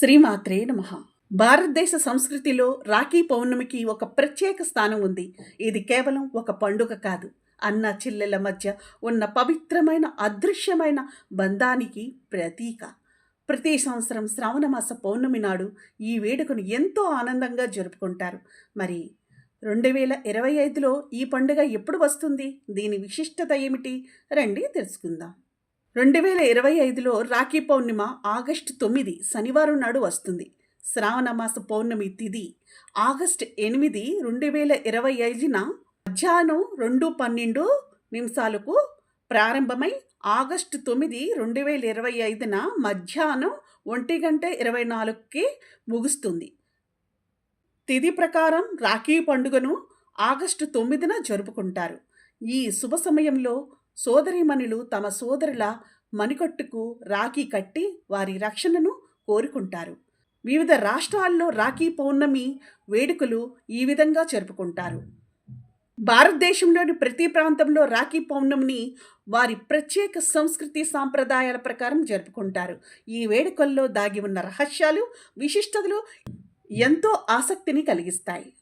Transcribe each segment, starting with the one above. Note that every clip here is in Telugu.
శ్రీమాత్రే నమ. భారతదేశ సంస్కృతిలో రాఖీ పౌర్ణమికి ఒక ప్రత్యేక స్థానం ఉంది. ఇది కేవలం ఒక పండుగ కాదు. అన్న చెల్లెల మధ్య ఉన్న పవిత్రమైన అదృశ్యమైన బంధానికి ప్రతీక. ప్రతి సంవత్సరం శ్రావణమాస పౌర్ణమి నాడు ఈ వేడుకను ఎంతో ఆనందంగా జరుపుకుంటారు. మరి రెండు వేల ఇరవై ఐదులో ఈ పండుగ ఎప్పుడు వస్తుంది? దీని విశిష్టత ఏమిటి? రండి తెలుసుకుందాం. రెండు వేల ఇరవై ఐదులో రాఖీ పౌర్ణిమ ఆగస్టు తొమ్మిది శనివారం నాడు వస్తుంది. శ్రావణమాస పౌర్ణమి తిథి ఆగస్టు ఎనిమిది రెండు వేల ఇరవై ఐదున మధ్యాహ్నం రెండు పన్నెండు నిమిషాలకు ప్రారంభమై ఆగస్టు తొమ్మిది రెండు వేల ఇరవై ఐదున మధ్యాహ్నం ఒంటి గంట ఇరవై నాలుగుకి ముగుస్తుంది. తిథి ప్రకారం రాఖీ పండుగను ఆగస్టు తొమ్మిదిన జరుపుకుంటారు. ఈ శుభ సమయంలో సోదరీమణులు తమ సోదరుల మణికట్టుకు రాఖీ కట్టి వారి రక్షణను కోరుకుంటారు. వివిధ రాష్ట్రాల్లో రాఖీ పౌర్ణమి వేడుకలు ఈ విధంగా జరుపుకుంటారు. భారతదేశంలోని ప్రతి ప్రాంతంలో రాఖీ పౌర్ణమిని వారి ప్రత్యేక సంస్కృతి సాంప్రదాయాల ప్రకారం జరుపుకుంటారు. ఈ వేడుకల్లో దాగి ఉన్న రహస్యాలు విశిష్టతలు ఎంతో ఆసక్తిని కలిగిస్తాయి.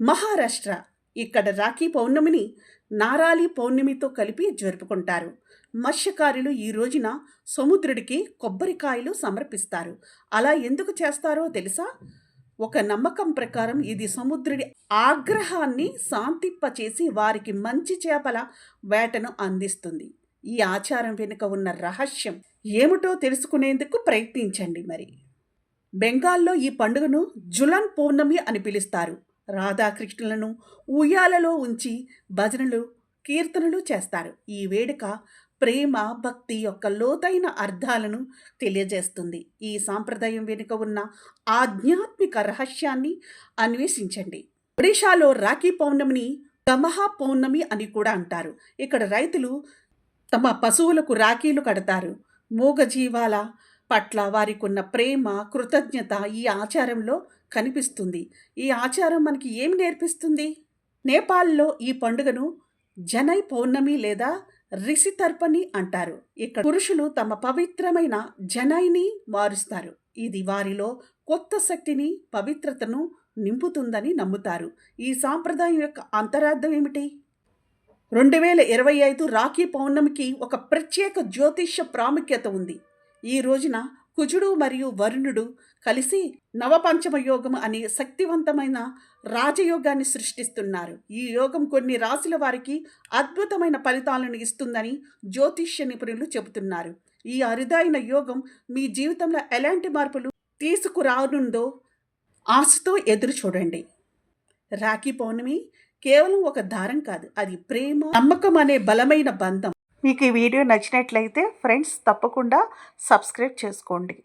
మహారాష్ట్ర ఇక్కడ రాఖీ పౌర్ణమిని నారాలి పౌర్ణమితో కలిపి జరుపుకుంటారు. మత్స్యకారులు ఈ రోజున సముద్రుడికి కొబ్బరికాయలు సమర్పిస్తారు. అలా ఎందుకు చేస్తారో తెలుసా? ఒక నమ్మకం ప్రకారం ఇది సముద్రుడి ఆగ్రహాన్ని శాంతింపచేసి వారికి మంచి చేపల వేటను అందిస్తుంది. ఈ ఆచారం వెనుక ఉన్న రహస్యం ఏమిటో తెలుసుకునేందుకు ప్రయత్నించండి మరి. బెంగాల్లో ఈ పండుగను జులన్ పౌర్ణమి అని పిలుస్తారు. రాధాకృష్ణులను ఉయ్యాలలో ఉంచి భజనలు కీర్తనలు చేస్తారు. ఈ వేడుక ప్రేమ భక్తి యొక్క లోతైన అర్థాలను తెలియజేస్తుంది. ఈ సాంప్రదాయం వెనుక ఉన్న ఆధ్యాత్మిక రహస్యాన్ని అన్వేషించండి. ఒడిషాలో రాఖీ పౌర్ణమిని గమహా పౌర్ణమి అని కూడా అంటారు. ఇక్కడ రైతులు తమ పశువులకు రాఖీలు కడతారు. మూగజీవాల పట్ల వారికి ఉన్న ప్రేమ కృతజ్ఞత ఈ ఆచారంలో కనిపిస్తుంది. ఈ ఆచారం మనకి ఏమి నేర్పిస్తుంది? నేపాల్లో ఈ పండుగను జనై పౌర్ణమి లేదా రిషి తర్పణి అంటారు. ఇక్కడ పురుషులు తమ పవిత్రమైన జనైని మారుస్తారు ఇది వారిలో కొత్త శక్తిని పవిత్రతను నింపుతుందని నమ్ముతారు. ఈ సాంప్రదాయం యొక్క అంతరార్థం ఏమిటి? రెండు వేల ఇరవై ఐదు రాఖీ పౌర్ణమికి ఒక ప్రత్యేక జ్యోతిష్య ప్రాముఖ్యత ఉంది. ఈ రోజున కుజుడు మరియు వరుణుడు కలిసి నవపంచమ యోగం అనే శక్తివంతమైన రాజయోగాన్ని సృష్టిస్తున్నారు. ఈ యోగం కొన్ని రాశుల వారికి అద్భుతమైన ఫలితాలను ఇస్తుందని జ్యోతిష్య నిపుణులు చెబుతున్నారు. ఈ అరుదైన యోగం మీ జీవితంలో ఎలాంటి మార్పులు తీసుకురానుందో ఆశతో ఎదురు చూడండి. రాఖీ పౌర్ణమి కేవలం ఒక దారం కాదు అది ప్రేమ నమ్మకం అనే బలమైన బంధం. మీకు ఈ వీడియో నచ్చినట్లయితే ఫ్రెండ్స్ తప్పకుండా సబ్స్క్రైబ్ చేసుకోండి.